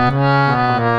Música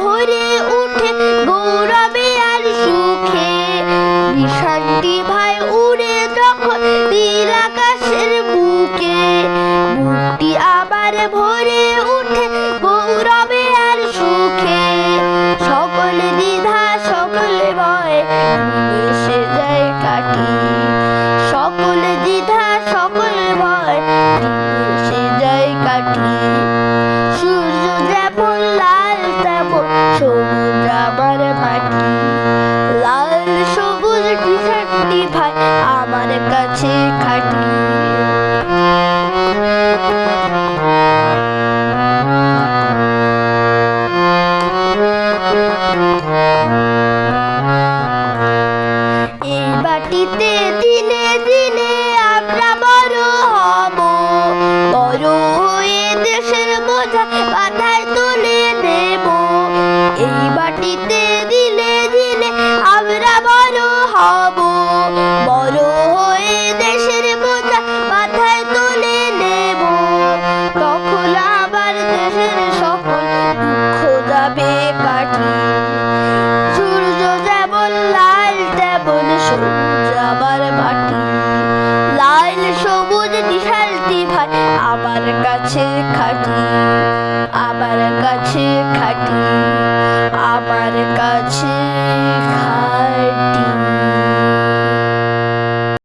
ভরে উঠে গৌরবে আর সুখে। নিশান্তি ভাই উড়ে তখন নীল বুকে মুক্তি আবার ভরে উঠে গৌরবে আর সুখে। সকল দ্বিধা, সকল ভয় মিশে যায় কাটি। সকল মাটিতে দিনে দিনে আমরা বড় হব। বড় হয়ে দেশের বোঝা আবার কাছে খাটি আবার কাছে খাটি আমার কাছে